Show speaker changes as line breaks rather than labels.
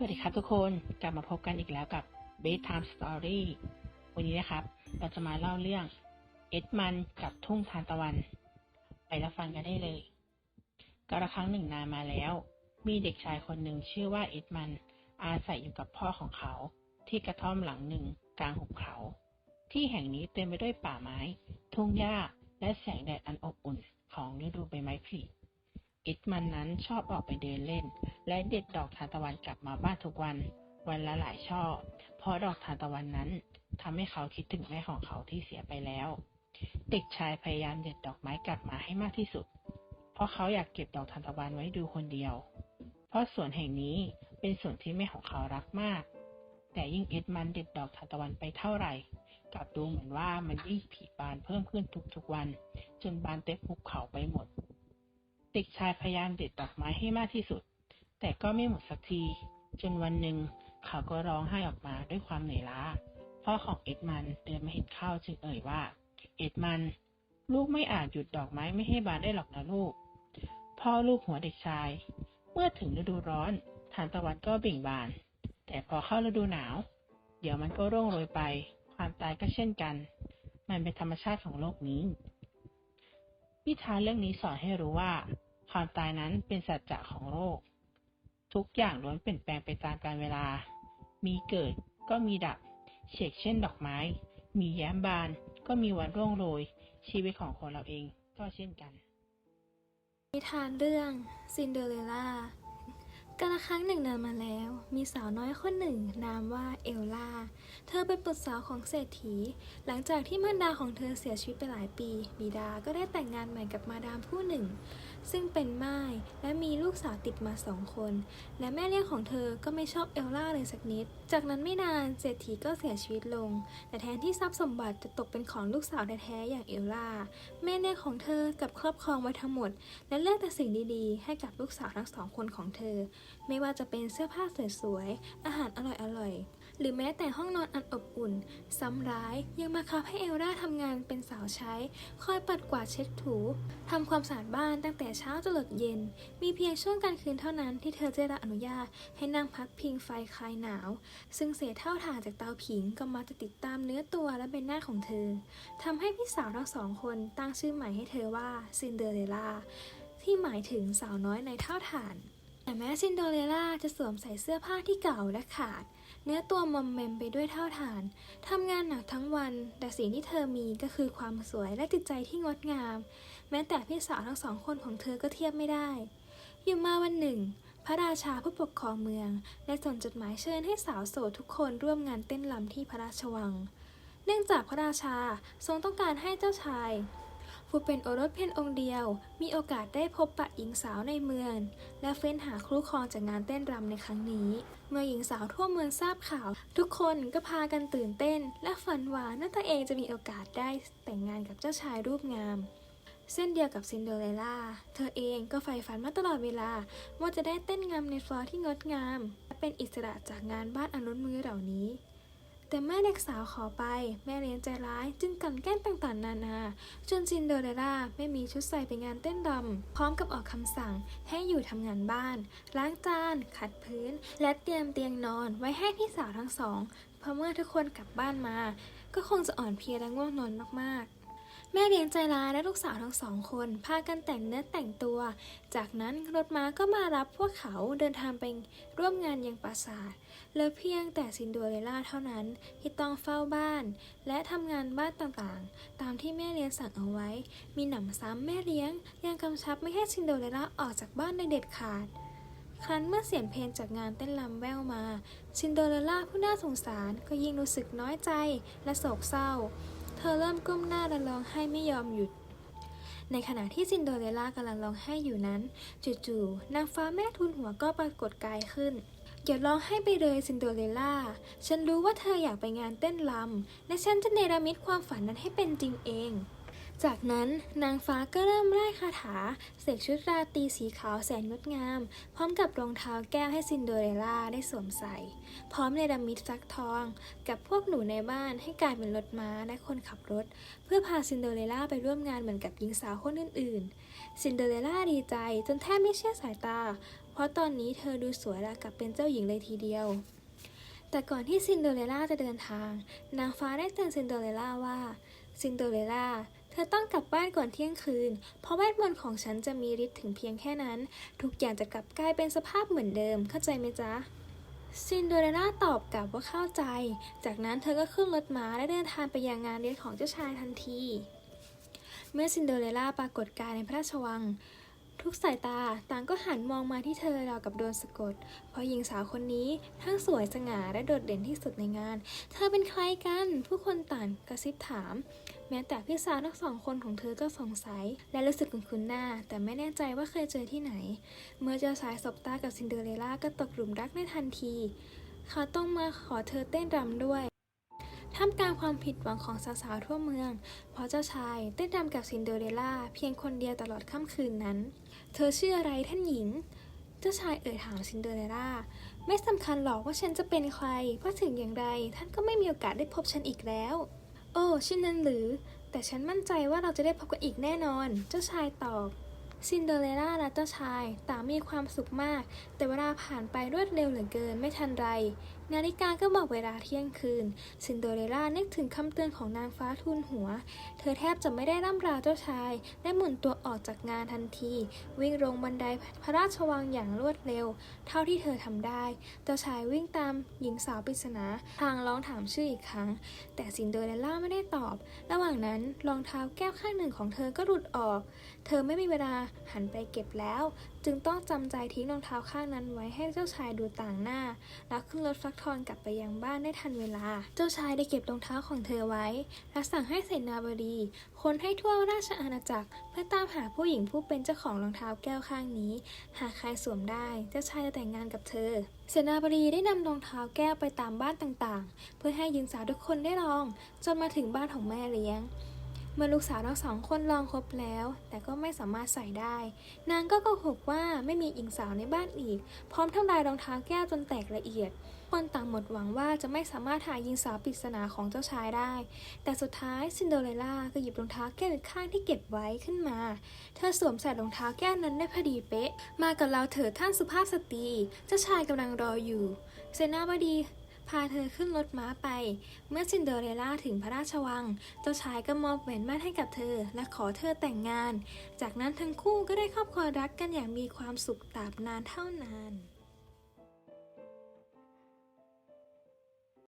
สวัสดีครับทุกคนกลับมาพบกันอีกแล้วกับ Bedtime Story วันนี้นะครับ เราจะมาเล่าเรื่องเอ็ดมันกับทุ่งทานตะวัน ไปรับฟังกันได้เลยกระครั้งหนึ่งนานมาแล้ว มีเด็กชายคนหนึ่งชื่อว่าเอ็ดมัน อาศัยอยู่กับพ่อของเขา ที่กระท่อมหลังหนึ่งกลางหุบเขา ที่แห่งนี้เต็มไปด้วยป่าไม้ ทุ่งหญ้าและแสงแดดอันอบอุ่นของฤดูใบไม้ผลิ อ็ดมันนั้นชอบออกไปเดินเล่น และเด็ดดอกทานตะวันกลับมาบ้านทุกวัน วันละหลายช่อ เพราะดอกทานตะวันนั้นทำให้เขาคิดถึงแม่ของเขาที่เสียไปแล้ว เด็กชายพยายามเด็ดดอกไม้กลับมาให้มากที่สุด เพราะเขาอยากเก็บดอกทานตะวันไว้ดูคนเดียว เพราะสวนแห่งนี้เป็นสวนที่แม่ของเขารักมาก แต่ยิ่งเอ็ดมันเด็ดดอกทานตะวันไปเท่าไหร่กลับดูเหมือนว่ามันยิ่งผลิบานเพิ่มขึ้นทุกๆวัน จนบานเต็มภูเขาไปหมด เด็กชายพยายามเด็ดดอกไม้ให้มากที่สุด แต่ก็ไม่หมดสักที จนวันหนึ่งเขาก็ร้องไห้ออกมาด้วยความเหนื่อยล้าพ่อของเอ็ดมันเดินมาเห็นเข้าจึงเอ่ยว่า เอ็ดมัน ลูกไม่อาจหยุดดอกไม้ไม่ให้บานได้หรอกนะลูก พ่อลูกหัวเด็กชาย เมื่อถึงฤดูร้อนทานตะวันก็เบ่งบาน แต่พอเข้าฤดูหนาว เดี๋ยวมันก็ร่วงโรยไป ความตายก็เช่นกัน มันเป็นธรรมชาติของโลกนี้นิทานเรื่องนี้สอนให้รู้ว่า ความตายนั้นเป็นสัจจะของโลก ทุกอย่างล้วนเปลี่ยนแปลงไปตามกาลเวลา มีเกิดก็มีดับเฉกเช่นดอกไม้ มีแย้มบาน ก็มีวันร่วงโรย ชีวิตของคนเราเองก็เช่นกัน
นิทานเรื่องซินเดอเรลล่ากาละครั้งหนึ่งนานมาแล้ว มีสาวน้อยคนหนึ่ง นามว่าเอลล่า เธอเป็นบุตรสาวของเศรษฐี หลังจากที่มารดาของเธอเสียชีวิตไปหลายปี บิดาก็ได้แต่งงานใหม่กับมาดามผู้หนึ่งซึ่งเป็นม่ายและมีลูกสาวติดมาสองคน และแม่เลี้ยงของเธอก็ไม่ชอบเอลล่าเลยสักนิด จากนั้นไม่นานเศรษฐีก็เสียชีวิตลง แต่แทนที่ทรัพย์สมบัติจะตกเป็นของลูกสาวแท้ๆอย่างเอลล่า แม่เลี้ยงของเธอกับครอบครองไว้ทั้งหมด และเลือกแต่สิ่งดีๆ ให้กับลูกสาวทั้งสองคนของเธอ ไม่ว่าจะเป็นเสื้อผ้าสวยๆอาหารอร่อยๆ หรือแม้แต่ห้องนอนอันอบอุ่น ซ้ำร้ายยังมาคับให้เอลล่าทำงานเป็นสาวใช้ คอยปัดกวาดเช็ดถูทำความสะอาดบ้านตั้งแต่เช้าจนหลดเย็น มีเพียงช่วงกลางคืนเท่านั้นที่เธอจะได้รับอนุญาตให้นั่งพักพิงไฟคลายหนาว ซึ่งเศษเท่าถ่านจากเตาผิงก็มาจะติดตามเนื้อตัวและใบหน้าของเธอทำให้พี่สาวทั้งสองคนตั้งชื่อใหม่ให้เธอว่าซินเดอเรลล่าที่หมายถึงสาวน้อยในเท่าฐาน แต่แม้ซินโดเรล่าจะสวมใส่เสื้อผ้าที่เก่าและขาด เนื้อตัวมอมแมมไปด้วยเท่าฐานทำงานหนักทั้งวัน แต่สิ่งที่เธอมีก็คือความสวยและจิตใจที่งดงาม แม้แต่พี่สาวทั้งสองคนของเธอก็เทียบไม่ได้ อยู่มาวันหนึ่ง พระราชาผู้ปกครองเมืองได้ส่งจดหมายเชิญให้สาวโสดทุกคนร่วมงานเต้นรำที่พระราชวัง เนื่องจากพระราชาทรงต้องการให้เจ้าชาย ผู้เป็นโอรสเพียงองค์เดียว มีโอกาสได้พบปะหญิงสาวในเมือง และเฟ้นหาคู่ครองจากงานเต้นรำในครั้งนี้ เมื่อหญิงสาวทั่วเมืองทราบข่าว ทุกคนก็พากันตื่นเต้น และฝันหวานว่าตัวเองจะมีโอกาสได้แต่งงานกับเจ้าชายรูปงาม เส้นเดียวกับซินเดอเรลล่า เธอเองก็ใฝ่ฝันมาตลอดเวลา ว่าจะได้เต้นงามในฟลอร์ที่งดงาม และเป็นอิสระจากงานบ้านอนุมือเหล่านี้ แต่แม่เด็กสาวขอไป แม่เลี้ยงใจร้าย จึงกลั่นแกล้งต่างๆนานา จนซินเดอเรลล่าไม่มีชุดใส่ไปงานเต้นรำพร้อมกับออกคำสั่งให้อยู่ทำงานบ้าน ล้างจาน ขัดพื้น และเตรียมเตียงนอนไว้ให้พี่สาวทั้งสองเพราะเมื่อทุกคนกลับบ้านมา ก็คงจะอ่อนเพลียและง่วงนอนมากๆ แม่เลี้ยงใจร้ายและลูกสาวทั้งสองคนพากันแต่งเนื้อแต่งตัว จากนั้นรถม้าก็มารับพวกเขาเดินทางไปร่วมงานยังปราสาทเหลือเพียงแต่ซินโดเรล่าเท่านั้นที่ต้องเฝ้าบ้าน และทำงานบ้านต่างๆ ตามที่แม่เลี้ยงสั่งเอาไว้ มีหนำซ้ำแม่เลี้ยง ยังกำชับไม่ให้ซินโดเรล่าออกจากบ้านในเด็ดขาดครั้นเมื่อเสียงเพลงจากงานเต้นรำแววมา ซินโดเรลล่าผู้น่าสงสารก็ยิ่งรู้สึกน้อยใจและโศกเศร้า เธอเริ่มก้มหน้าและร้องไห้ไม่ยอมหยุด ในขณะที่ซินโดเรลล่ากำลังร้องไห้อยู่นั้น จู่ๆนางฟ้าแม่ทุนหัวก็ปรากฏกายขึ้นอย่าร้องไห้ไปเลยซินโดเรลล่า ฉันรู้ว่าเธออยากไปงานเต้นรำและฉันจะเนรมิตความฝันนั้นให้เป็นจริงเอง จากนั้นนางฟ้าก็เริ่มไล่คาถา เสกชุดราตรีสีขาวแสนงดงาม พร้อมกับรองเท้าแก้วให้ซินโดเรลล่าได้สวมใส่ พร้อมเนรมิตฟักทอง กับพวกหนูในบ้านให้กลายเป็นรถม้าและคนขับรถ เพื่อพาซินโดเรลล่าไปร่วมงานเหมือนกับหญิงสาวคนอื่นๆ ซินโดเรลล่าดีใจจนแทบไม่เชื่อสายตา เพราะตอนนี้เธอดูสวยราวกับเป็นเจ้าหญิงเลยทีเดียวแต่ก่อนที่ซินเดอเรลล่าจะเดินทาง นางฟ้าได้เตือนซินเดอเรลล่าว่า ซินเดอเรลล่า ธอต้องกลับบ้านก่อนเที่ยงคืน เพราะเวทมนต์ของฉันจะมีฤทธิ์ถึงเพียงแค่นั้น ทุกอย่างจะกลับกลายเป็นสภาพเหมือนเดิม เข้าใจไหมจ๊ะ ซินเดอเรล่าตอบกลับว่าเข้าใจ จากนั้นเธอก็ขึ้นรถม้าและเดินทางไปยังงานเลี้ยงของเจ้าชายทันที เมื่อซินเดอเรล่าปรากฏกายในพระราชวัง ทุกสายตาต่างก็หันมองมาที่เธอราวกับโดนสะกด เพราะหญิงสาวคนนี้ทั้งสวยสง่าและโดดเด่นที่สุดในงาน เธอเป็นใครกัน ผู้คนต่างกระซิบถาม แม้แต่พี่สาวทั้งสองคนของเธอก็สงสัย และรู้สึกคุ้นๆหน้า แต่ไม่แน่ใจว่าเคยเจอที่ไหน เมื่อเจ้าชายสบตากับซินเดอเรลล่าก็ตกหลุมรักในทันที เขาต้องมาขอเธอเต้นรำด้วยท่ามกลางความผิดหวังของสาวๆทั่วเมือง เพราะเจ้าชายเต้นรำกับซินเดอเรลล่าเพียงคนเดียวตลอดค่ำคืนนั้น เธอชื่ออะไรท่านหญิง เจ้าชายเอ่ยถามซินเดอเรลล่า ไม่สำคัญหรอกว่าฉันจะเป็นใคร เพราะถึงอย่างไรท่านก็ไม่มีโอกาสได้พบฉันอีกแล้ว โอ้เช่นนั้นหรือ แต่ฉันมั่นใจว่าเราจะได้พบกันอีกแน่นอน เจ้าชายตอบซินเดอเรลล่าและเจ้าชายต่างมีความสุขมาก แต่เวลาผ่านไปรวดเร็วเหลือเกินไม่ทันไร นาฬิกาก็บอกเวลาเที่ยงคืน ซินเดอเรลล่านึกถึงคำเตือนของนางฟ้าทูลหัว เธอแทบจะไม่ได้ร่ำราเจ้าชาย และหมุนตัวออกจากงานทันที วิ่งลงบันไดพระราชวังอย่างรวดเร็ว เท่าที่เธอทำได้ เจ้าชายวิ่งตามหญิงสาวปริศนาทางร้องถามชื่ออีกครั้ง แต่ซินเดอเรลล่าไม่ได้ตอบ ระหว่างนั้นรองเท้าแก้วข้างหนึ่งของเธอก็หลุดออก เธอไม่มีเวลาหันไปเก็บแล้ว จึงต้องจำใจทิ้งรองเท้าข้างนั้นไว้ให้เจ้าชายดูต่างหน้า แล้วขึ้นรถฟักทองกลับไปยังบ้านได้ทันเวลา เจ้าชายได้เก็บรองเท้าของเธอไว้ และสั่งให้เสนาบดีคนให้ทั่วราชอาณาจักร เพื่อตามหาผู้หญิงผู้เป็นเจ้าของรองเท้าแก้วข้างนี้ หากใครสวมได้ เจ้าชายจะแต่งงานกับเธอ เสนาบดีได้นำรองเท้าแก้วไปตามบ้านต่างๆ เพื่อให้หญิงสาวทุกคนได้ลอง จนมาถึงบ้านของแม่เลี้ยง เมื่อลูกสาวทั้งสองคนลองครบแล้ว แต่ก็ไม่สามารถใส่ได้ นางก็โกหกว่าไม่มีหญิงสาวในบ้านอีก พร้อมทำลายรองเท้าแก้วจนแตกละเอียด คนต่างหมดหวังว่าจะไม่สามารถหาหญิงสาวปริศนาของเจ้าชายได้ แต่สุดท้ายซินเดอเรลล่าก็หยิบรองเท้าแก้วอีกข้างที่เก็บไว้ขึ้นมา เธอสวมใส่รองเท้าแก้วนั้นได้พอดีเป๊ะ มากับเราเถิดท่านสุภาพสตรี เจ้าชายกำลังรออยู่ เซนาบดี พาเธอขึ้นรถม้าไป เมื่อซินเดอเรลล่าถึงพระราชวัง เจ้าชายก็มอบแหวนมั่นให้กับเธอ และขอเธอแต่งงาน จากนั้นทั้งคู่ก็ได้ครอบครองรักกันอย่างมีความสุขตราบนานเท่านาน